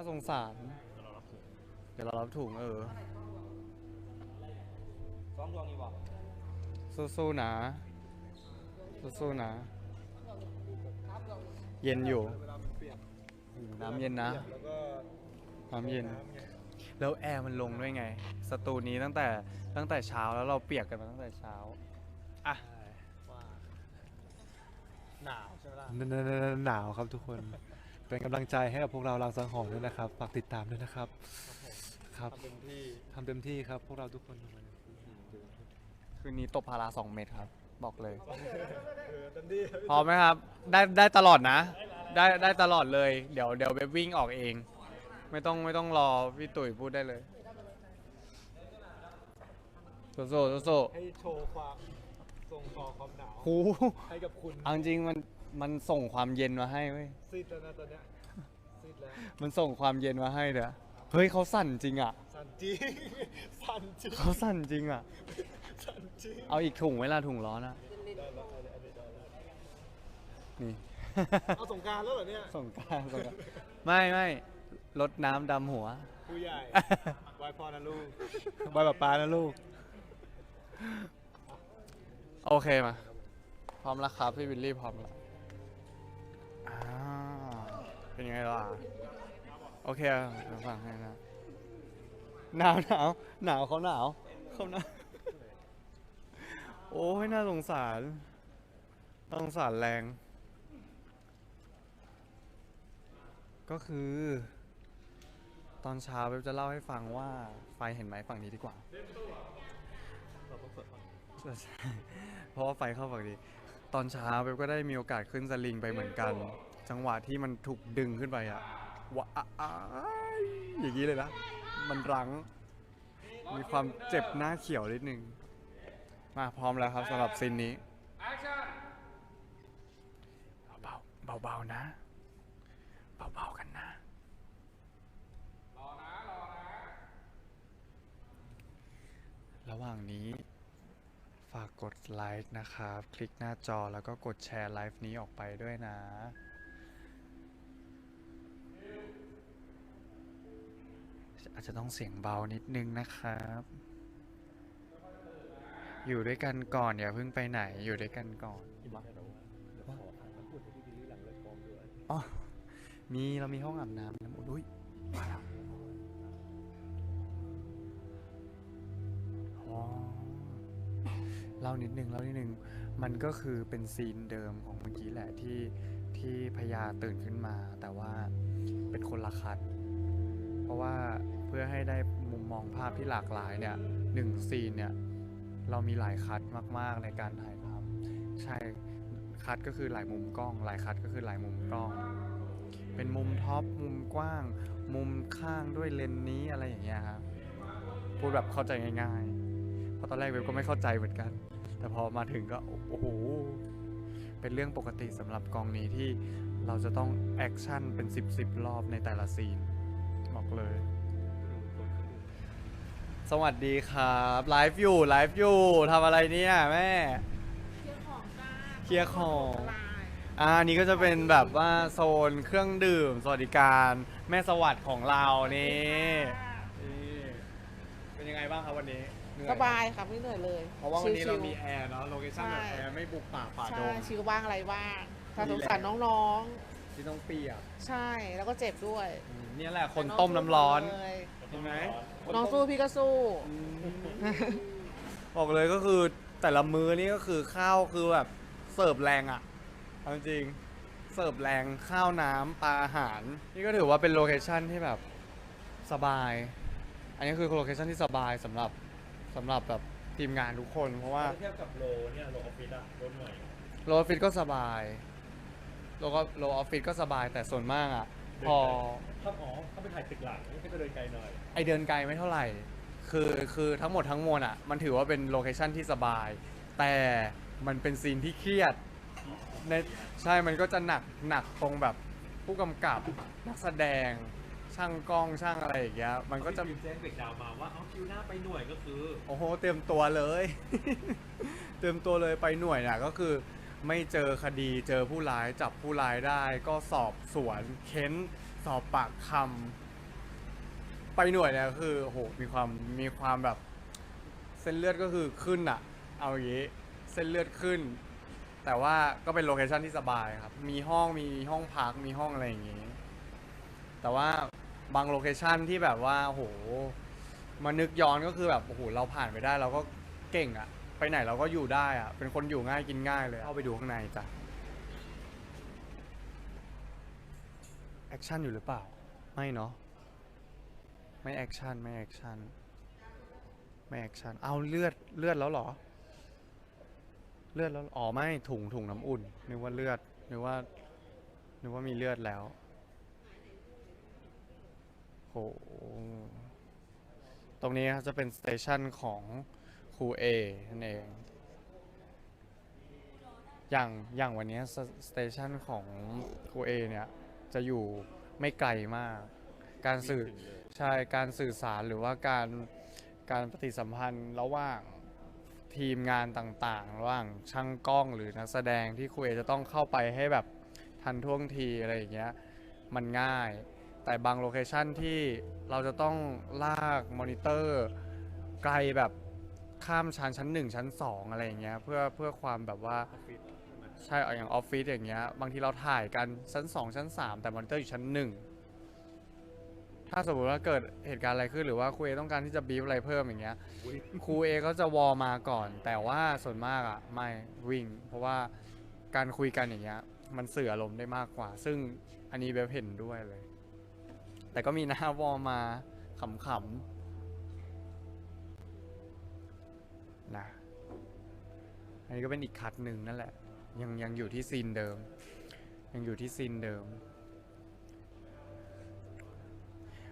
น่าสงสาร เดี๋ยวเรารับถุงเออซ้อมดวงอีกบ่สู้ๆนะ สู้ๆนะ เย็นอยู่ เวลามันเปลี่ยนน้ำเย็นนะ แล้วก็น้ำเย็น น้ำไงแล้วแอร์มันลงด้วยไง สตูนี้ตั้งแต่ตั้งแต่เช้าแล้วเราเปียกกันมาตั้งแต่เช้า อะ ว่าหนาวใช่ไหมล่ะ หนาวครับทุกคน เป็นกำลังใจให้กับพวกเราลางสังหรณ์ด้วยนะครับฝากติดตามด้วยนะครับครับทำเต็มที่ทำเต็มที่ครับพวกเราทุกคนคืนนี้ตบพาราสองเม็ดครับ บอกเลย เออเต็มที่พร้อมไหมครับ ได้ได้ตลอดนะ ได้ได้ตลอดเลย เดี๋ยวเดี๋ยวเว็บวิ่งออกเอง ไม่ต้องไม่ต้องรอพี่ตุ๋ยพูดได้เลยโซโซโซโซให้โชว์ความทรงต่อความหนาว หูให้กับคุณ เอาจริงๆมัน มันส่งความเย็นมาให้เว้ยซีดแล้วนะตอนเนี้ยซีดแล้วมันส่งความเย็นมาให้เด้อเฮ้ยเขาสั่นจริงอะสั่นจริงสั่นจริงเขาสั่นจริงอะสั่นจริงเอาอีกถุงเวลาถุงร้อนอะได้แล้วอันนี้อันนี้ได้แล้วนี่เอาสงกรารแล้วเหรอเนี่ยส่งกรารส่งกรารไม่ไม่ลดน้ำดำหัวผู้ใหญ่ไหวพอนะลูกบายแบบปลานะลูก โอเคมา พร้อมแล้วครับพี่วิลลี่พร้อมแล้ว อ่าเป็นยังไงล่ะ โอเคฟังให้นะ หนาวหนาวหนาวเขาหนาวเขาหนาว โอ้ยน่าสงสารน่าสงสารแรง ก็คือ ตอนเช้าเว็บจะเล่าให้ฟังว่าไฟเห็นไหมฝั่งนี้ดีกว่า เพราะว่าไฟเข้าฝั่งนี้ ตอนเช้าเว็บก็ได้มีโอกาสขึ้นสลิงไปเหมือนกัน จังหวะที่มันถูกดึงขึ้นไปอะวะอ้ายอย่างนี้เลยนะ มันรั้ง มีความเจ็บหน้าเขียวนิดนึง มาพร้อมแล้วครับสำหรับซีนนี้เบาๆเบาๆนะ เบาๆกันนะ ระหว่างนี้ ฝากกดไลค์นะครับ คลิกหน้าจอแล้วก็กดแชร์ไลฟ์นี้ออกไปด้วยนะ อาจจะต้องเสียงเบานิดนึงนะครับ อยู่ด้วยกันก่อนอย่าเพิ่งไปไหนอยู่ด้วยกันก่อนอ๋อมีเรามีห้องอาบน้ำน้ำอุ่นอุ้ยมาแล้วอ๋อ เล่านิดนึงเล่านิดนึงมันก็คือเป็นซีนเดิมของเมื่อกี้แหละที่ที่พญาตื่นขึ้นมา แต่ว่าเป็นคนละคัด เพราะว่าเพื่อให้ได้มุมมองภาพที่หลากหลายเนี่ยหนึ่งซีนเนี่ยเรามีหลายคัดมาก ๆ ในการถ่ายทำใช่คัดก็คือหลายมุมกล้อง หลายคัดก็คือหลายมุมกล้อง เป็นมุมท็อปมุมกว้าง มุมข้างด้วยเลนส์นี้อะไรอย่างเงี้ยครับพูดแบบเข้าใจง่าย ๆ ตอนแรกเว็บก็ไม่เข้าใจเหมือนกัน แต่พอมาถึงก็โอ้โหเป็นเรื่องปกติสำหรับกองนี้ที่เราจะต้องแอคชั่นเป็น 10บสรอบในแต่ละซีนบอกเลย สวัสดีครับไลฟ์อยู่ไลฟ์อยู่ทำอะไรเนี่ยแม่ เคลียร์ของจ้าเคลียร์ของ อ่าอันนี้ก็จะเป็นแบบว่าโซนเครื่องดื่ม สวัสดิการแม่สวัสดิ์ของเรานี่นี่เป็นยังไงบ้างครับวันนี้ เหนื่อสบายครับไม่เหนื่อยเลยเพราะว่าวันนี้เราชิๆมีแอร์เนาะโลเคชั่นแบบใช่แอร์ไม่บุกป่าฝ่าดใช่ง ชิวบ้างอะไรบ้างถ้าดีสงแล้วสารน้องที่ต้องเปียกๆ ใช่แล้วก็เจ็บด้วยอืมเนี่ยแหละคนต้มน้ำร้อนเลยเห็นไหมน้องสู้พี่ก็สู้ อืมบอกเลยก็คือแต่ละมื้อนี่ก็คือข้าวคือแบบเสิร์ฟแรงอะเอาจริงเสิร์ฟแรงข้าวน้ำปลาอาหาร นี่ก็ถือว่าเป็นโลเคชั่นที่แบบสบาย อันนี้คือโลเคชั่นที่สบายสำหรับ สำหรับแบบทีมงานทุกคน เพราะว่าเทียบกับโลเนี่ยโลออฟฟิศอะโลหน่วยโลออฟฟิศก็สบายโลก็โลออฟฟิศก็สบายแต่ส่วนมากอะพอถ้าอ๋อถ้าไปถ่ายตึกหลังก็จะเดินไกลหน่อยไอเดินไกลไม่เท่าไหร่ คือคือทั้งหมดทั้งมวลอะ มันถือว่าเป็นโลเคชั่นที่สบาย แต่มันเป็นซีนที่เครียดในใช่มันก็จะหนักหนักตรงแบบผู้กำกับนักแสดง ช่างกล้องช่างอะไรอย่างเงี้ยมันก็จะมีแจ้งเบรกดาวน์มาว่าเอาคิวหน้าไปหน่วยก็คือโอ้โหเตรียมตัวเลย เตรียมตัวเลยไปหน่วยน่ะก็คือ ไม่เจอคดีเจอผู้ร้ายจับผู้ร้ายได้ ก็สอบสวนเค้นสอบปากคไปหน่วยเนี่ยคือโอ้โหมีความมีความแบบ เส้นเลือดก็คือขึ้นอะเอาอย่างงี้เส้นเลือดขึ้น แต่ว่าก็เป็นโลเคชั่นที่สบายครับ มีห้องมีห้องพักมีห้องอะไรอย่างงี้ แต่ว่า บางโลเคชันที่แบบว่าโอ้โหมานึกย้อนก็คือแบบโอ้โหเราผ่านไปได้เราก็เก่งอะไปไหนเราก็อยู่ได้อะเป็นคนอยู่ง่ายกินง่ายเลยเข้าไปดูข้างในจ้ะแอคชั่นอยู่หรือเปล่า ไม่เนาะไม่แอคชั่นไม่แอคชั่นไม่แอคชั่นเอาเลือดเลือดแล้วเหรอ เลือดแล้วอ๋อไม่ถุงถุงน้ำอุ่นนึกว่าเลือดนึกว่านึกว่ามีเลือดแล้ว ตรงนี้จะเป็นสเตชันของครูเอนั่นเอง อย่างอย่างวันนี้สเตชันของครูเอเนี่ยจะอยู่ไม่ไกลมาก การสื่อใช่การสื่อสารหรือว่าการการปฏิสัมพันธ์ระหว่างทีมงานต่างๆ ระหว่างช่างกล้องหรือนักแสดงที่ครูเอจะต้องเข้าไปให้แบบทันท่วงทีอะไรอย่างเงี้ยมันง่าย แต่บางโลเคชันที่เราจะต้องลากมอนิเตอร์ไกลแบบข้ามชั้นชั้น1ชั้น2อะไรอย่างเงี้ยเพื่อเพื่อความแบบว่าใช่เอาอย่างออฟฟิศอย่างเงี้ยบางทีเราถ่ายกันชั้น2ชั้น3แต่มอนิเตอร์อยู่ชั้น1ถ้าสมมติว่าเกิดเหตุการณ์อะไรขึ้นหรือว่าครูเอต้องการที่จะบีฟอะไรเพิ่มอย่างเงี้ยครูเอก็จะวอลมาก่อน แต่ว่าส่วนมากอะไม่วิ่ง เพราะว่าการคุยกันอย่างเงี้ยมันสื่ออารมณ์ได้มากกว่า ซึ่งอันนี้เบบเห็นด้วยเลย แต่ก็มีหน้าวอมาขำๆนะอันนี้ก็เป็นอีกคัดหนึ่งนั่นแหละ ยังยังอยู่ที่ซีนเดิม ยังอยู่ที่ซีนเดิม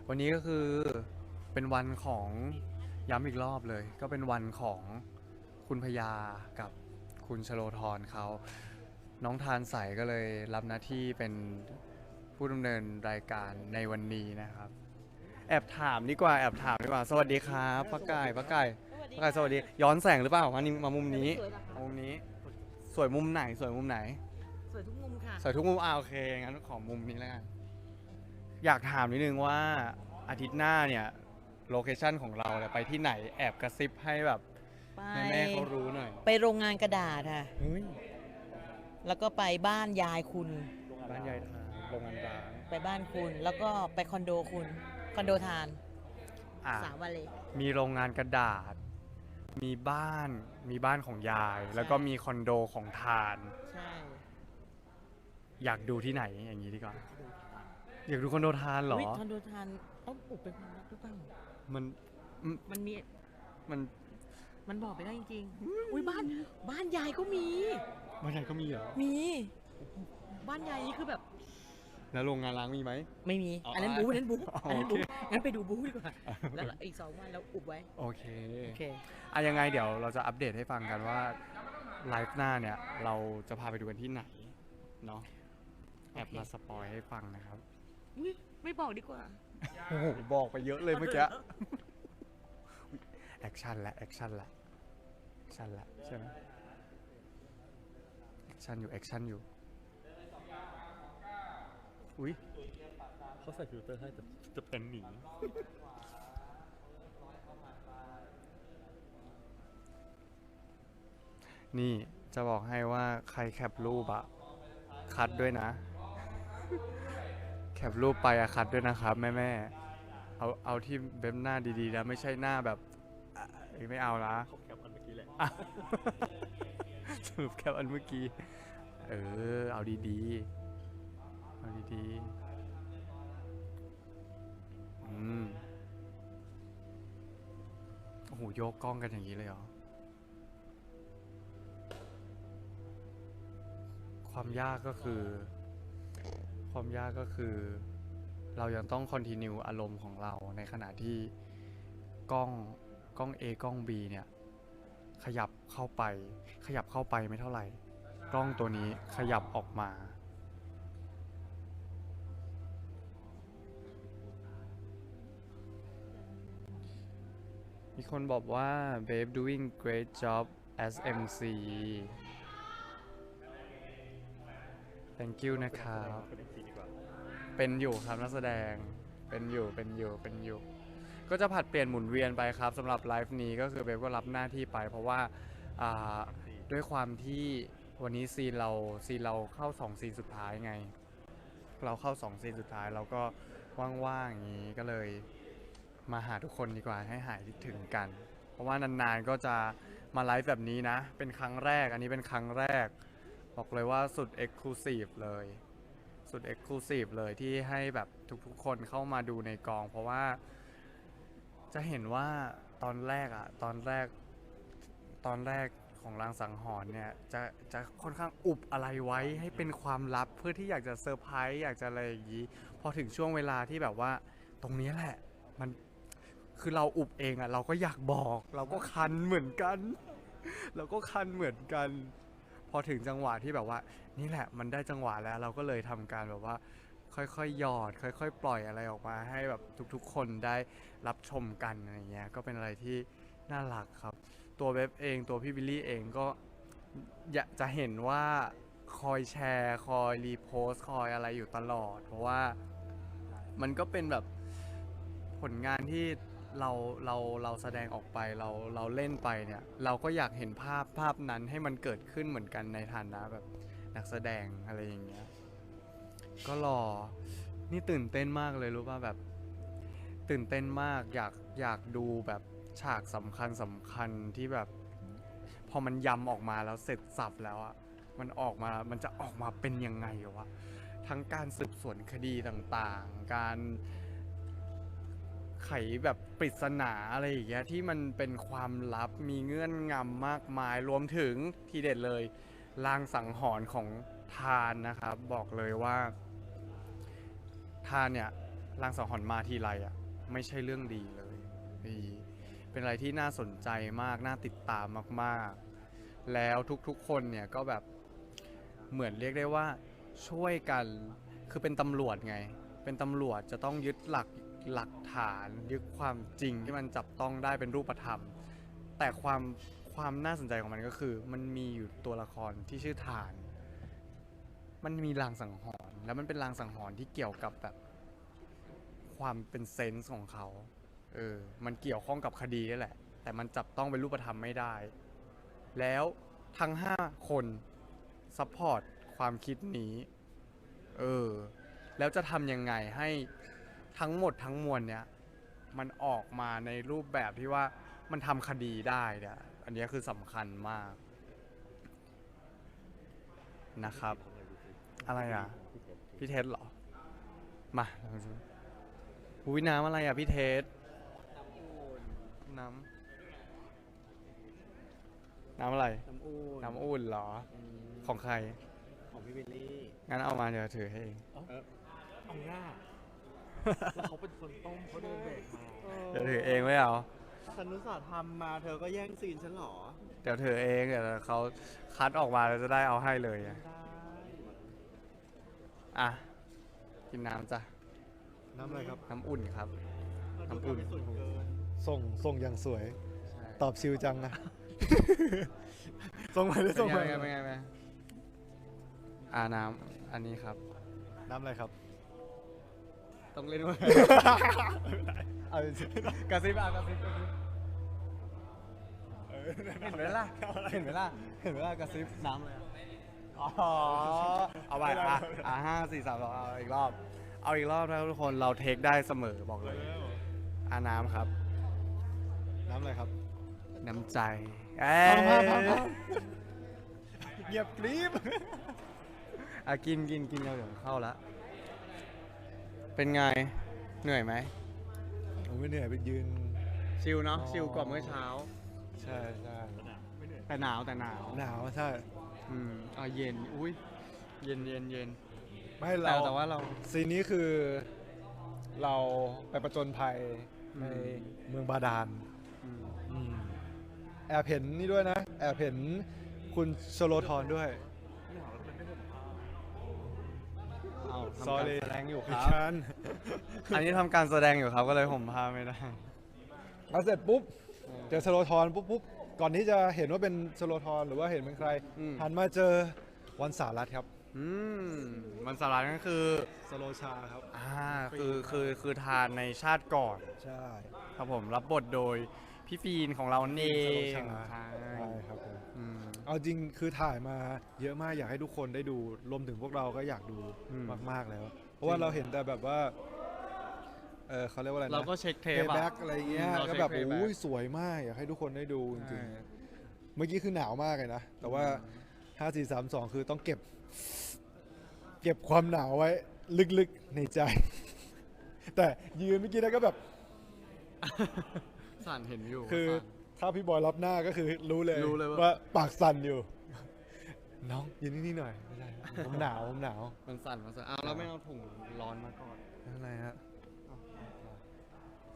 วันนี้ก็คือเป็นวันของย้ำอีกรอบเลย ก็เป็นวันของคุณพญากับคุณชโลธรเขาน้องทานใสก็เลยรับหน้าที่เป็น ผู้ดำเนินรายการในวันนี้นะครับ แอบถามดีกว่าแอบถามดีกว่า สวัสดีครับป้าไก่ป้าไก่ป้าไก่สวัสดีย้อนแสงหรือเปล่ามานี่มามุมนี้สวยปะคะมุมนี้ สวยมุมไหนสวยมุมไหน สวยทุกมุมค่ะ สวยทุกมุมอ่าโอเคงั้นขอมุมนี้แล้วกันอยากถามนิดนึงว่าอาทิตย์หน้าเนี่ยโลเคชั่นของเราเนี่ยไปที่ไหนแอบกระซิบให้แบบไป แม่ๆเขารู้หน่อยไปโรงงานกระดาษค่ะ เฮ้ยแล้วก็ไปบ้านยายคุณบ้านยายทาง โรงงานร้างไปบ้านคุณ แล้วก็ไปคอนโดคุณ คอนโดทานอะสามวันเลย มีโรงงานกระดาษ มีบ้าน มีบ้านของยาย แล้วก็มีคอนโดของทาน ใช่อยากดูที่ไหนอย่างนี้ดีกว่า อยากดูคอนโดทานเหรออุ๊ยคอนโดทานต้องปลูกเป็นความลับหรือเปล่ามันอืมมันมีมันมันบอกไปได้จริงๆอุ้ยบ้าน บ้านยายก็มีบ้านยายก็มีเหรอ มี บ้านยายนี่คือแบบ แล้วโรงงานล้างมีไหม ไม่มี อ๋ออัอันนั้นบูอันนั้นบูอ๋ออันนั้นโอบูเค งั้นไปดูบูดีกว่า แล้วอีกสองวันเราอุบไว้ โอเค โอเคอะยังไงเดี๋ยวเราจะอัปเดตให้ฟังกันว่าไลฟ์หน้าเนี่ย เราจะพาไปดูกันที่ไหนเนาะแอบโอเคมาสปอยให้ฟังนะครับอุ๊ยไม่บอกดีกว่า โอ้โหบอกไปเยอะเลยเมื่อกี้แอคชั่นละแอคชั่นละแอคชั่นละใช่ไหมแอคชั่นอยู่แอคชั่นอยู่ อุ้ยเขาใส่ฟิลเตอร์ให้แต่จะเป็นหนีนี่จะบอกให้ว่าใครแคปรูปอะคัดด้วยนะ แคปรูปไปอะคัดด้วยนะครับ แม่แม่ๆเอาเอาที่เว็บหน้าดีๆนะไม่ใช่หน้าแบบอะไม่เอาละเขาแคปอันเมื่อกี้แหละอะสรุปแคปอันเมื่อกี้ เออ เอาดีๆ เอาดีๆอืมโอ้โหโยกกล้องกันอย่างนี้เลยเหรอ ความยากก็คือ ความยากก็คือ เรายังต้องคอนติเนียอารมณ์ของเราในขณะที่กล้องกล้อง A กล้อง B เนี่ย ขยับเข้าไป ขยับเข้าไปไม่เท่าไหร่ กล้องตัวนี้ขยับออกมา มีคนบอกว่า babe doing great job as MC thank you นะครับ เป็นอยู่ครับนักแสดง เป็นอยู่ เป็นอยู่ เป็นอยู่ ก็จะผัดเปลี่ยนหมุนเวียนไปครับสำหรับไลฟ์นี้ก็คือเบฟก็รับหน้าที่ไป เพราะว่าอ่าด้วยความที่วันนี้ซีนเราซีนเราเข้าสองซีนสุดท้ายไง เราเข้าสองซีนสุดท้ายเราก็ว่างๆอย่างนี้ก็เลย มาหาทุกคนดีกว่าให้หายคิดถึงกัน เพราะว่านานๆก็จะมาไลฟ์แบบนี้นะ เป็นครั้งแรก อันนี้เป็นครั้งแรก บอกเลยว่าสุด Exclusive เลย สุด Exclusive เลยที่ให้แบบทุกๆคนเข้ามาดูในกอง เพราะว่า จะเห็นว่าตอนแรกอะตอนแรก ตอนแรกของรางสังหรณ์เนี่ยจะจะค่อนข้างอุบอะไรไว้ให้เป็นความลับเพื่อที่อยากจะเซอร์ไพรส์อยากจะอะไรอย่างนี้ พอถึงช่วงเวลาที่แบบว่าตรงนี้แหละ มัน คือเราอุบเองอะเราก็อยากบอก เราก็คันเหมือนกัน เราก็คันเหมือนกัน พอถึงจังหวะที่แบบว่า นี่แหละมันได้จังหวะแล้วเราก็เลยทำการแบบว่า ค่อยๆหยอด ค่อย ๆ ปล่อยอะไรออกมา ให้แบบทุกๆ คนได้รับชมกันอะไรเงี้ยก็เป็นอะไรที่น่ารักครับ ตัวเว็บเองตัวพี่บิลลี่เองก็อยากจะเห็นว่าคอยแชร์คอยรีโพสคอยอะไรอยู่ตลอด เพราะว่ามันก็เป็นแบบผลงานที่ เราเราเราแสดงออกไปเราเราเล่นไปเนี่ย เราก็อยากเห็นภาพภาพนั้นให้มันเกิดขึ้นเหมือนกันในฐานะแบบนักแสดงอะไรอย่างเงี้ยก็รอนี่ตื่นเต้นมากเลยรู้ป่ะแบบ ตื่นเต้นมากอยากอยากดูแบบฉากสำคัญสำคัญที่แบบ พอมันยำออกมาแล้วเสร็จสับแล้วอะมันออกมามันจะออกมาเป็นยังไงวะทั้งการสืบสวนคดีต่างๆ การ ไขแบบปริศนาอะไรอย่างเงี้ยที่มันเป็นความลับมีเงื่อนงำมากมายรวมถึงทีเด็ดเลยลางสังหรณ์ของทานนะครับ บอกเลยว่าทานเนี่ยลางสังหรณ์มาทีไรอะไม่ใช่เรื่องดีเลยดีเป็นอะไรที่น่าสนใจมากน่าติดตามมากๆ แล้วทุกๆคนเนี่ยก็แบบเหมือนเรียกได้ว่าช่วยกันคือเป็นตำรวจไง เป็นตำรวจจะต้องยึดหลัก หลักฐานยึดความจริงที่มันจับต้องได้เป็นรูปธรรม แต่ความความน่าสนใจของมันก็คือ มันมีอยู่ตัวละครที่ชื่อฐาน มันมีลางสังหรณ์แล้วมันเป็นลางสังหรณ์ที่เกี่ยวกับแบบความเป็นเซนส์ของเขาเออมันเกี่ยวข้องกับคดีนี่แหละ แต่มันจับต้องเป็นรูปธรรมไม่ได้ แล้วทั้งห้าคนซัพพอร์ตความคิดนี้ เออ แล้วจะทำยังไงให้ ทั้งหมดทั้งมวลเนี่ยมันออกมาในรูปแบบที่ว่ามันทำคดีได้เนี่ยอันเนี้ยคือสำคัญมากนะครับ อะไรอะ พี่เทสเหรอ มาลองดูอุ้ยน้ำอะไรอะพี่เทสน้ำน้ำอะไร น้ำอุ่นน้ำอุ่นเหรออืมของใคร ของพี่วิลลี่ งั้นเอามาเดี๋ยวถือให้เอง เอาง่า แล้วเขาเป็นคนต้มเขาเดินเบรกมาเดี๋ยวถือเองไม่เอาฉันนุสาห์ทำมาเธอก็แย่งซีนฉันเหรอเดี๋ยวถือเองเดี๋ยวเขาคัดออกมาแล้วจะได้เอาให้เลยอะได้อะกินน้ำจ้ะน้ำอะไรครับ น้ำอุ่นครับมันน้ำอุ่นดูสุดเกินส่งส่งอย่างสวยใช่ตอบชิวจังนะ ส่งมาได้เป็นส่งไงมาเป็นไงเป็นไงเป็นไงอ่าน้ำอันนี้ครับ น้ำอะไรครับ ต้องเล่นว่าเอาจริงๆกระซิบอะกระซิบกระซิบเห็นไหมล่ะเห็นไหมล่ะเห็นไหมล่ะกระซิบน้ำเลยอะอ๋อเอาไปอะอะห้าสี่สามสองเอาอีกรอบ เอาอีกรอบนะครับทุกคนเราเทคได้เสมอบอกเลยอ่าน้ำครับ น้ำอะไรครับน้ำใจเอ้ยพาพาพาเงียบกริบอะกินกินกินเราเดี๋ยวเข้าละ เป็นไง เหนื่อยไหมผมไม่เหนื่อยไปยืน ชิลเนาะอ๋อชิลกว่าเมื่อเช้า ใช่ใช่แต่หนาวแต่หนาว หนาวใช่อืมอะเย็น อุ้ย เย็นเย็นเย็นไม่แต่เราแต่ว่าเรา ซีนนี้คือเราไปประจนภัยอืม ในเมืองบาดาลอืมอืมแอบเห็นนี่ด้วยนะ แอบเห็นคุณโชโลทอนด้วย เอา ทำซอการเลยแสดงอยู่คดิรับ ฉันอันนี้ทำการแสดงอยู่ครับก็เลยผมพาไม่ได้ มาเสร็จปุ๊บ เจอโชโลทอนปุ๊บปุ๊บก่อนที่จะเห็นว่าเป็นโชโลทอนหรือว่าเห็นเป็นใครอืม หันมาเจอวันสารัตครับออืมมันสำลัดก็คือสโลชาครับอ่าคือคือคือทานในชาติก่อน ใช่ ครับผมรับบทโดยพี่ฟีนของเรานั่นเองสโลชาใช่ใช่ครับผม อืม เอาจริงคือถ่ายมาเยอะมากอยากให้ทุกคนได้ดูรวมถึงพวกเราก็อยากดูอืมมากๆแล้ว เพราะว่าเราเห็นแต่แบบว่าเออเขาเรียกว่าอะไรนะเราก็เช็คเทเทปแบ็อะกอะไรเงี้ยเราก็เช็คแบบ playback โอ้ยสวยมากอยากให้ทุกคนได้ดูจริงใช่ๆเมื่อกี้คือหนาวมากเลยนะ แต่ว่า5 4 3 2คือต้องเก็บ เก็บความหนาวไว้ ลึกๆในใจ แต่ยืนเมื่อกี้นะก็แบบสั่นเห็นอยู่คือสั่น ถ้าพี่บอยรับหน้าก็คือรู้เลยรู้เลยว่า ว่าปากสั่นอยู่ น้องยืนนี่งๆหน่อยไม่ได้ผมหนาวผมหนาวมันสั่นมันสั่นอ้าวแล้วไม่เอาถุงร้อนมาก่อนอะไรฮะ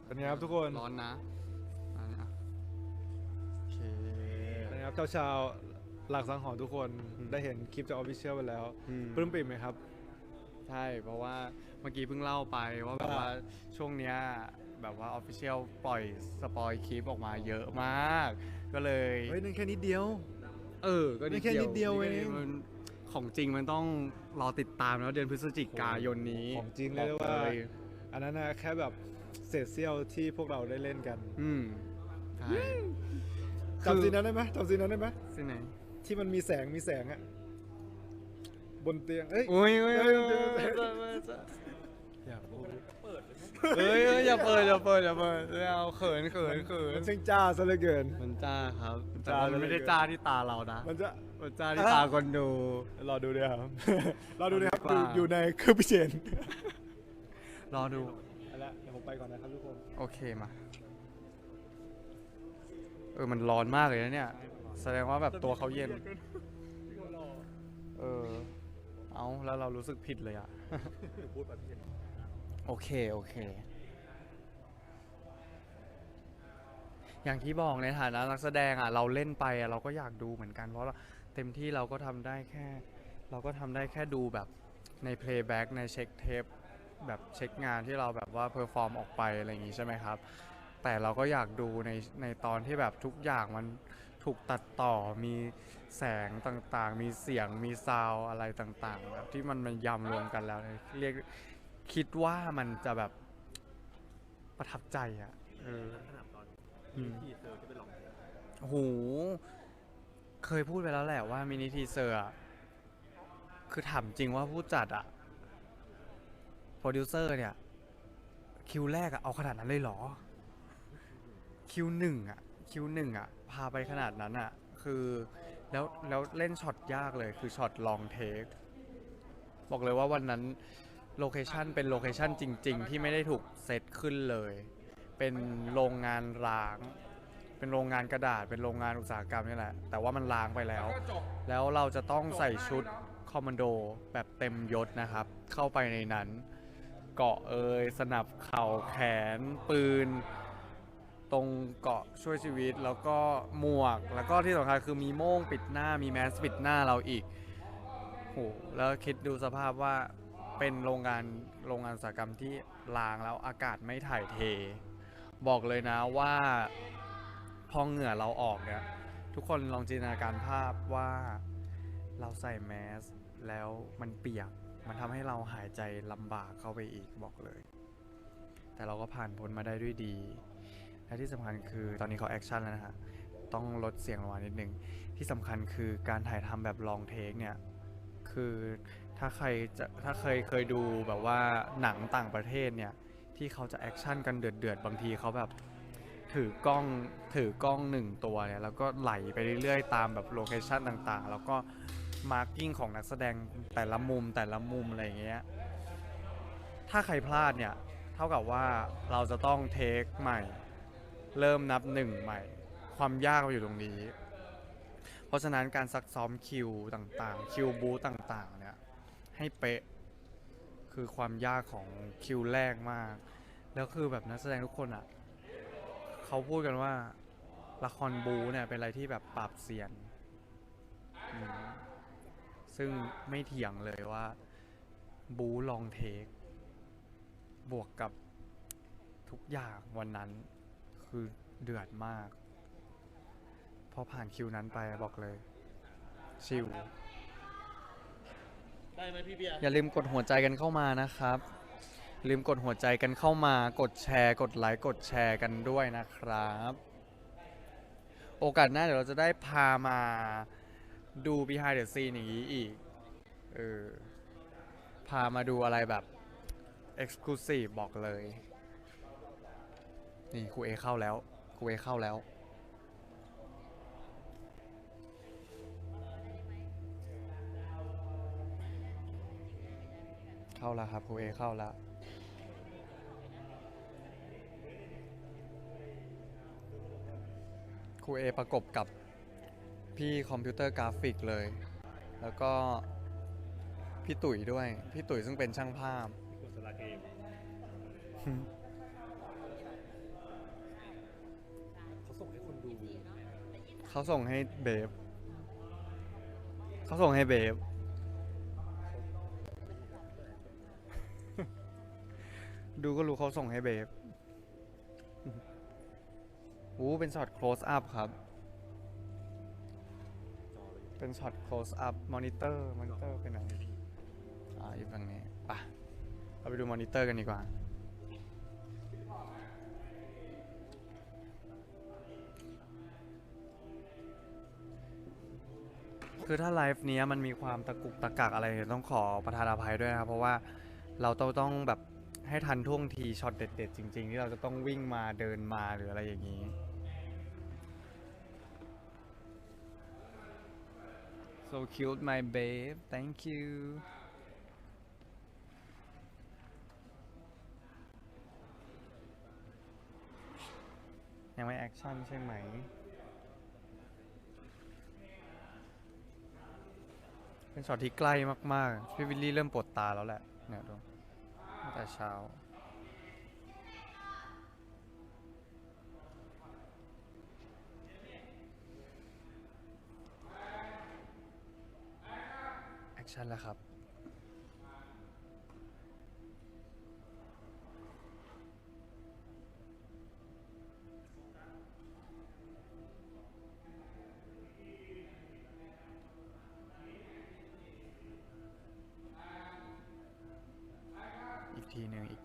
เป็นไงครับทุกคนร้อนนะอันนี้อะโอเค เป็นไงครับชาวๆหลักสังหรณ์ทุกคนอืม ได้เห็นคลิปจากออฟฟิเชียลไปแล้วอืม ปลื้มปิ่มไหมครับ ใช่เพราะว่าเมื่อกี้เพิ่งเล่าไปว่าแบบอ่าว่าช่วงเนี้ย แบบว่าออฟฟิเชียลปล่อยสปอยคลิปออกมาเยอะมาก ก็เลย เฮ้ยนั่นแค่นิดเดียว เออ ก็นี่แค่นิดเดียวเองมันของจริงมันต้องรอติดตามแล้วเดือนพฤศจิกายนนี้ของจริงเลยบอว่าเลยอันนั้นนะแค่แบบเศษเสี้ยวที่พวกเราได้เล่นกัน อืมใช่จำซีนนั้นได้ไหมจำซีนนั้นได้ไหมที่ไหน ที่มันมีแสงมีแสงอะบนเตียงเอ้ยอุ้ยอุ้ยเอ้อุ้ยยเอ้ยอย่าอย่าพูดเอ้ยเอ้ย อย่าเปิดอย่าเปิดอย่าเปิดไม่เอาเขินเขินเขิมันนช่างจ้าซะเหลือเกิน มันจ้าครับมันแต่จ้าว่ามันไม่ได้เหลือเกินจ้าที่ตาเรานะมันจะมันจ้าที่ตาคนดูรอดูด้วยครับรอดูด้วยครับดีกว่าอยู่อยู่ในเครื่องพิเศษรอดูเอาละเดี๋ยวผมไปก่อนนะครับทุกคนโอเคมา เออมันร้อนมากเลยนะเนี่ย แสดงว่าแบบตัวเขาเย็น เออ เอาแล้วเรารู้สึกผิดเลยอะโอเค โอเค อย่างที่บอกในฐานะนักแสดงอะเราเล่นไปอะเราก็อยากดูเหมือนกัน เพราะเราเต็มที่เราก็ทำได้แค่ เราก็ทำได้แค่ดูแบบใน playback ในเช็คเทปแบบเช็คงานที่เราแบบว่าเพอร์ฟอร์มออกไปอะไรอย่างงี้ใช่ไหมครับ แต่เราก็อยากดูในในตอนที่แบบทุกอย่างมันถูกตัดต่อมีแสงต่างๆ มีเสียงมีซาวด์อะไรต่างๆแบบที่มันมันยำรวมกันแล้วเนี่ยเรียกคิดว่ามันจะแบบประทับใจอะเออ ขนาด อืม ทีเซอร์ที่ไปลองเทปโอ้โห เคยพูดไปแล้วแหละว่ามินิทีเซอร์อะคือถามจริงว่าผู้จัดอะโปรดิวเซอร์เนี่ย คิวแรกอะเอาขนาดนั้นเลยเหรอ คิวหนึ่งอะคิวหนึ่งอะพาไปขนาดนั้นอะคือแล้วแล้วเล่นช็อตยากเลย คือช็อตลองเทค บอกเลยว่าวันนั้นโลเคชันเป็นโลเคชันจริง ๆ ที่ไม่ได้ถูกเซตขึ้นเลย เป็นโรงงานร้าง เป็นโรงงานกระดาษ เป็นโรงงานอุตสาหกรรมนี่แหละ แต่ว่ามันล้างไปแล้ว แล้วเราจะต้องใส่ชุดคอมมานโดแบบเต็มยศนะครับ เข้าไปในนั้น เกาะเอยสนับเข่าแขน ปืน ตรงเกาะช่วยชีวิต แล้วก็หมวก แล้วก็ที่สำคัญคือมีโม่งปิดหน้า มีแมสปิดหน้าเราอีกโหแล้วคิดดูสภาพว่าเป็นโรงงานโรงงานอุตสาหกรรมที่ล้างแล้วอากาศไม่ถ่ายเท บอกเลยนะว่าพอเหงื่อเราออกเนี่ยทุกคนลองจินตนาการภาพว่าเราใส่แมสแล้วมันเปียก มันทำให้เราหายใจลำบากเข้าไปอีกบอกเลย แต่เราก็ผ่านพ้นมาได้ด้วยดี และที่สำคัญคือตอนนี้เขาแอคชั่นแล้วนะฮะต้องลดเสียงลงมานิดนึง ที่สำคัญคือการถ่ายทำแบบลองเทคเนี่ย คือถ้าใครจะถ้าเคยเคยดูแบบว่าหนังต่างประเทศเนี่ย ที่เขาจะแอคชั่นกันเดือดเดือดๆบางทีเขาแบบถือกล้องถือกล้องหนึ่งตัวเนี่ยแล้วก็ไหลไปเรื่อยๆ ตามแบบโลเคชั่นต่างๆ แล้วก็มาร์กิ้งของนักแสดงแต่ละมุมแต่ละมุมอะไรเงี้ยถ้าใครพลาดเนี่ยเท่ากับว่าเราจะต้องเทคใหม่ เริ่มนับหนึ่งใหม่ ความยากมันอยู่ตรงนี้ เพราะฉะนั้นการซักซ้อมคิวต่างๆ คิวบูต่างๆเนี่ยให้เป๊ะ คือความยากของคิวแรกมาก แล้วคือแบบนักแสดงทุกคนอะเขาพูดกันว่าละครบูเนี่ยเป็นอะไรที่แบบปราบเซียน ซึ่งไม่เถียงเลยว่า บูลองเทค บวกกับทุกอย่างวันนั้นคือเดือดมาก พอผ่านคิวนั้นไปบอกเลย ชิลแต่ ได้ไหมพี่เบียร์อย่าลืมกดหัวใจกันเข้ามานะครับ ลืมกดหัวใจกันเข้ามากดแชร์กดไลค์กดแชร์กันด้วยนะครับ โอกาสหน้าเดี๋ยวเราจะได้พามาดู behind the scene อย่างนี้อีกเออพามาดูอะไรแบบ exclusive บอกเลย นี่ครูเอเข้าแล้วครูเอเข้าแล้ว เข้าแล้วครับครูเอเข้าแล้วครูเอประกบกับพี่คอมพิวเตอร์กราฟิกเลย แล้วก็พี่ตุ๋ยด้วย พี่ตุ๋ยซึ่งเป็นช่างภาพกดสลากเองเขาส่งให้คนดู เขาส่งให้เบฟเขาส่งให้เบฟ ดูก็รู้เขาส่งให้เบฟอู้เป็นช็อต close up ครับ เป็นช็อต close up มอนิเตอร์มอนิเตอร์ไปไหนอ่าอยู่ฝั่งนี้ไปะเราไปดูมอนิเตอร์กันดีกว่า คือถ้าไลฟ์เนี้ยมันมีความตะกุกตะกักอะไรเนี่ยต้องขอประทานอภัยด้วยนะครับ เพราะว่าเราต้องต้องแบบ ให้ทันท่วงทีช็อตเด็ด ๆ จริง ๆ ที่เราจะต้องวิ่งมาเดินมาหรืออะไรอย่างนี้ so cute my babe thank you ยังไม่แอคชั่นใช่ไหมเป็นช็อตที่ใกล้มาก ๆ พี่วิลลี่เริ่มปวดตาแล้วแหละเนี่ยดูตั้ง แต่เช้า แอคชั่นแล้วครับ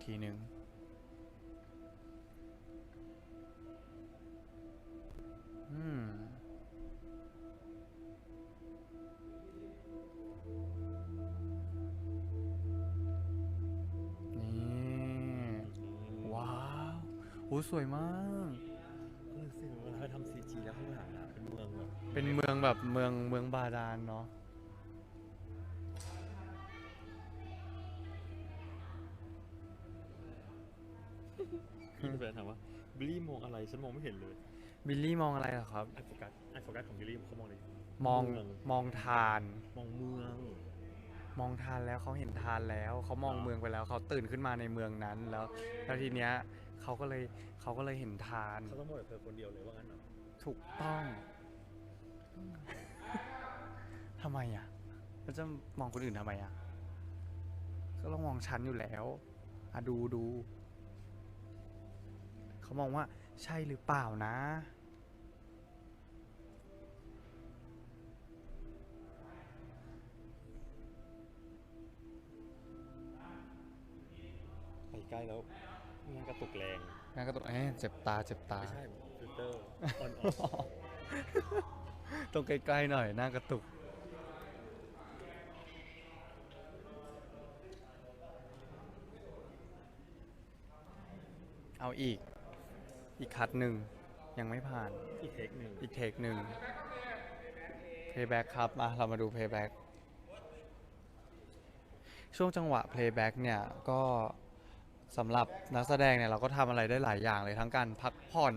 ทีหนึ่งอีกทีหนึ่งอืมนี่ว้าวโอ้สวยมากก็เลยสิเวลาเขาทำซีจีแล้วข้างหลังอะเป็นเมืองแบบเป็นเมืองแบบเมืองเมืองบาดาลเนาะ พี่แฟนถามว่าบิลลี่มองอะไรฉันมองไม่เห็นเลยบิลลี่มองอะไรเหรอครับไอโฟกัสไอโฟกัสของบิลลี่เขามองอะไรมองเมืองมองทาน มองเมือง มองทานแล้วเขาเห็นทานแล้วเขามองอ๋อเมืองไปแล้วเขาตื่นขึ้นมาในเมืองนั้นแล้วแล้วทีเนี้ยเขาก็เลยเขาก็เลยเห็นทานเขาต้องมองแต่เธอคนเดียวเลยว่างั้นเหรอถูกต้องทำไมอะแล้วจะมองคนอื่นทำไมอะก็ต้องมองฉันอยู่แล้วอะดูดู เขามองว่าใช่หรือเปล่านะ ไปใกล้แล้วมันกระตุกแรงงั้นก็ต้องเอ๊ะเจ็บตาเจ็บตา ไม่ใช่ฟิลเตอร์ออนต้องใกล้ๆหน่อยหน้ากระตุก เอาอีก อีกคัดหนึ่งยังไม่ผ่าน อีกเทคหนึ่งอีกเทคหนึ่ง playback ครับมาเรามาดู playback ช่วงจังหวะ playback เนี่ยก็สำหรับนักแสดงเนี่ยเราก็ทำอะไรได้หลายอย่างเลยทั้งการพักผ่อน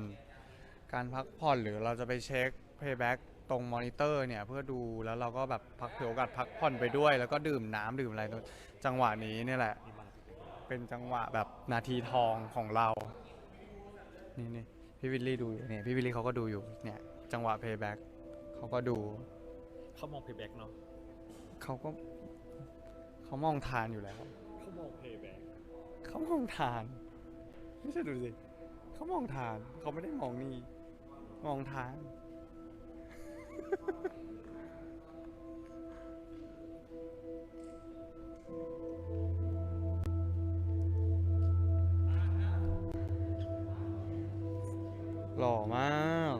การพักผ่อนหรือเราจะไปเช็ค playback ตรงมอนิเตอร์เนี่ยเพื่อดูแล้วเราก็แบบพักถือโอกาสพักผ่อนไปด้วย แล้วก็ดื่มน้ำดื่มอะไรจังหวะนี้เนี่ยแหละมีบางจุดเป็นจังหวะแบบนาทีทองของเรา นี่นี่พี่วิลลี่ดูอยู่เนี่ยพี่วิลลี่เขาก็ดูอยู่เนี่ย จังหวะ playback เขาก็ดู เขามองเพย์แบ็กเนาะเขาก็เขามองทานอยู่แล้ว เขามองเพย์แบ็กเขามองทานไม่ใช่ดูสิเขามองทานเขาไม่ได้มองนี่ มองทาน หล่อมาก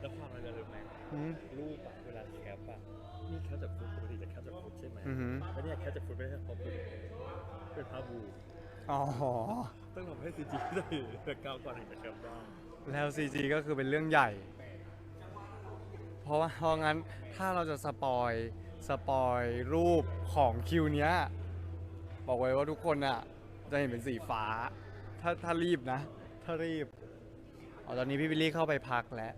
แล้วความอะไรรู้ไหมอืมรูปอะเวลาแคปอะนี่แคปจากฟุตปกติจะแคปจากฟุตใช่ไหมอือหือแล้วเนี่ยแคปจากฟุตไม่ใช่พอฟุตเป็นภาพบูอ๋อ ต้องทำให้ซีจีได้แบ็กกราวด์ก่อนถึงจะแคปได้แล้ว CG ก็คือเป็นเรื่องใหญ่ เพราะว่าเพราะงั้นถ้าเราจะสปอยสปอยรูปของคิวเนี้ย บอกไว้ว่าทุกคนอะ จะเห็นเป็นสีฟ้า ถ้าถ้ารีบนะ ถ้ารีบอ๋อตอนนี้พี่บิลลี่เข้าไปพักแล้ว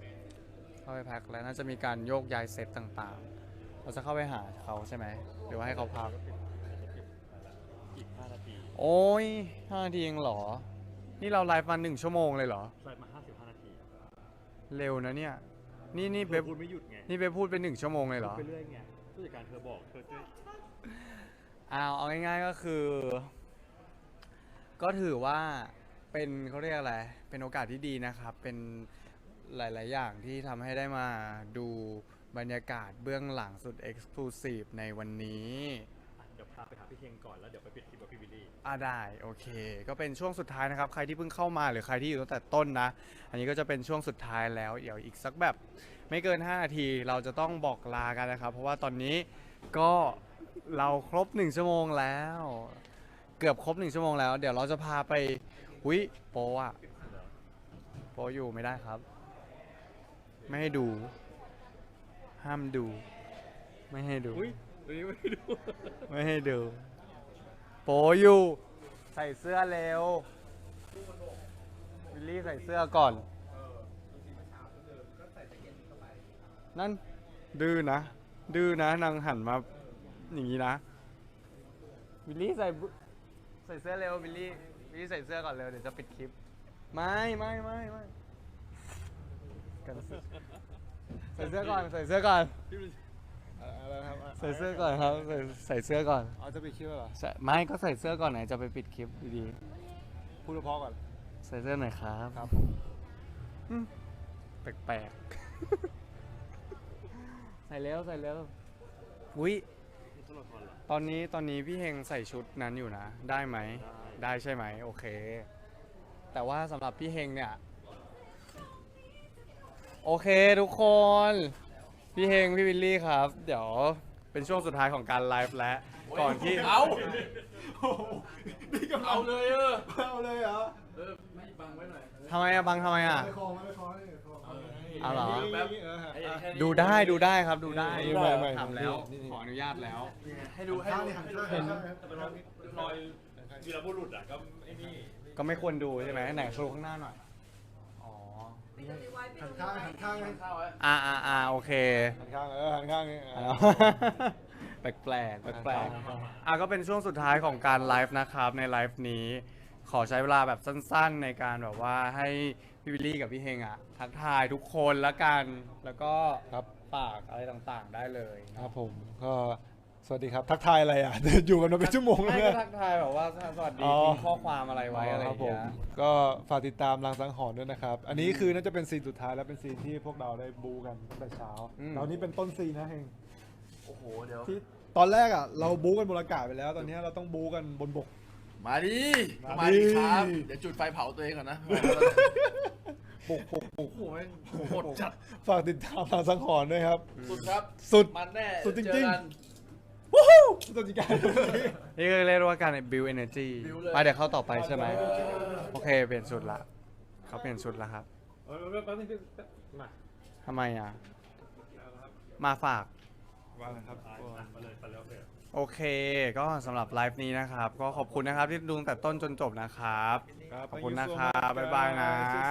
เข้าไปพักแล้วน่าจะมีการโยกย้ายเซตต่างๆ เราจะเข้าไปหาเขาใช่ไหมหรือว่าให้เขาพัก อีก5นาทีโอ้ยห้านาทีเองเหรอ นี่เราไลฟ์มาหนึ่งชั่วโมงเลยเหรอ ไลฟ์มา55นาทีเร็วนะเนี่ย นี่นี่เธเว็อบพูดไม่หยุดไงนี่เว็บพูดเป็นหนึ่งชั่วโมงเลยเหรอ พูดไปเรื่อยไงผู้จัดการเธอบอกเธอจะเอาวเอาง่ายๆก็คือ ก็ถือว่าเป็นเขาเรียกอะไร เป็นโอกาสที่ดีนะครับ เป็นหลาย ๆ อย่างที่ทำให้ได้มาดูบรรยากาศเบื้องหลังสุดเอ็กซ์คลูซีฟในวันนี้ อะเดี๋ยวพาไปหาพี่เทงก่อนแล้วเดี๋ยวไปปิดคลิปกับพี่วิลลี่อ่าได้โอเค ก็เป็นช่วงสุดท้ายนะครับ ใครที่เพิ่งเข้ามาหรือใครที่อยู่ตั้งแต่ต้นนะ อันนี้ก็จะเป็นช่วงสุดท้ายแล้วเดี๋ยวอีกสักแบบ ไม่เกิน 5 นาทีเราจะต้องบอกลากันนะครับ เพราะว่าตอนนี้ก็เราครบ 1 ชั่วโมงแล้ว เกือบครบ1ชั่วโมงแล้ว เดี๋ยวเราจะพาไปหุยโปอะโปอยู่ไม่ได้ครับ ไม่ให้ดู ห้ามดู ไม่ให้ดู อุ้ยตัวนี้ไม่ดูไม่ให้ดู โปอยู่ ใส่เสื้อเร็ววิลลี่ใส่เสื้อก่อน นั่น ดื้อนะ ดื้อนะนางหันมาอย่างนี้นะ วิลลี่ใส่บุใส่เสื้อเร็ววิลลี่วิลลี่ใส่เสื้อก่อนเร็วเดี๋ยวจะปิดคลิป ไม่ไม่ไม่ไม่กันสิใส่เสื้อก่อนใส่เสื้อก่อนอะไรครับใส่เสื้อก่อนครับใส่ใส่เสื้อก่อนเอาจะไปคิดว่าเหรอใส่ไม่ก็ใส่เสื้อก่อนไหนจะไปปิดคลิปดีพูดเพราะๆก่อนๆใส่เสื้อหน่อยครับครับอืมแปลกๆใส่แล้วใส่แล้วอุ้ย นี่ตัวละครเหรอ ตอนนี้ตอนนี้พี่เฮงใส่ชุดนั้นอยู่นะ ได้ไหมได้ได้ ใช่ไหมโอเค แต่ว่าสำหรับพี่เฮงเนี่ย โอเคทุกคน พี่เฮงพี่วิลลี่ครับ เดี๋ยวเป็นช่วงสุดท้ายของการไลฟ์แล้วก่อนที่เอาเอาเลยเออเอาเลยเหรอเออไม่บังไว้หน่อยทำไมอะบังทำไมอะไม่คอไม่คอไม่คอ เอาเหรอแป๊บเออฮะไอ้แค่นี้ดูได้ดูได้ครับดูได้นี่ไม่ไม่ ทำแล้วนี่นี่ขออนุญาตแล้ว ให้ดูให้ดูให้ดูเห็นเป็นรอยรอยวีรบุรุษอะก็ไอ้นี่ก็ไม่ควรดูใช่ไหมไหนโชว์ข้างหน้าหน่อยอ๋อหันข้างหันข้างเลยข้าวไว้อ่าอ่าอ่าโอเค หันข้างเออหันข้างนี่เอาแปลกแปลกแปลกแปลกๆอะก็เป็นช่วงสุดท้ายของการไลฟ์นะครับในไลฟ์นี้ ขอใช้เวลาแบบสั้นๆในการแบบว่าให้พี่วิลลี่กับพี่เฮงอะทักทายทุกคนละกันแล้วก็ครับฝากอะไรต่างๆได้เลยครับผมก็สวัสดีครับทักทายอะไรอะ อยู่กันมาเป็นชั่วโมงแล้วไม่เนี่ก็ย ทักทายแบบว่าสวัสดีอ๋อ ทิ้งข้อความอะไรไว้อะไรอครับย่างผเงี้มยก็ฝากติดตามรางสังหรณ์ด้วยนะครับ อันนี้คือน่าจะเป็นซีนสุดท้ายแล้วเป็นซีนที่พวกเราได้บูกันตั้งแต่เช้าอืมตอนนี้เป็นต้นซีนนะเฮงโอ้โหเดี๋ยวที่ตอนแรกอะเราบูกันบนอากาศไปแล้ว ตอนนี้เราต้องบูกันบนบก มาดิมามาดิดิครับ เดี๋ยวจุดไฟเผาตัวเองก่อนนะบุกบุกบุกโอ้โหแม่งโหดจัดฝากติดตามรางสังหรณ์ด้วยครับ สุดครับ สุด มันแน่สุดจริงๆ เอกันต้นจิการนี่ก็เรียกว่าการ build energy build เลย ไปเดี๋ยวเข้าต่อไปใช่ไหม โอเค เปลี่ยนชุดละ เขาเปลี่ยนชุดแล้วครับเออแป๊บนึงแป๊บมาทำไมอะ มาฝาก ว่าไงครับอะมาเลยไปแล้วเลย โอเค ก็สำหรับไลฟ์นี้นะครับ ก็ขอบคุณนะครับที่ดูตั้งแต่ต้นจนจบนะครับครับขอบคุณ Thank นะ you so ครับ much บ๊ายบายนะ guys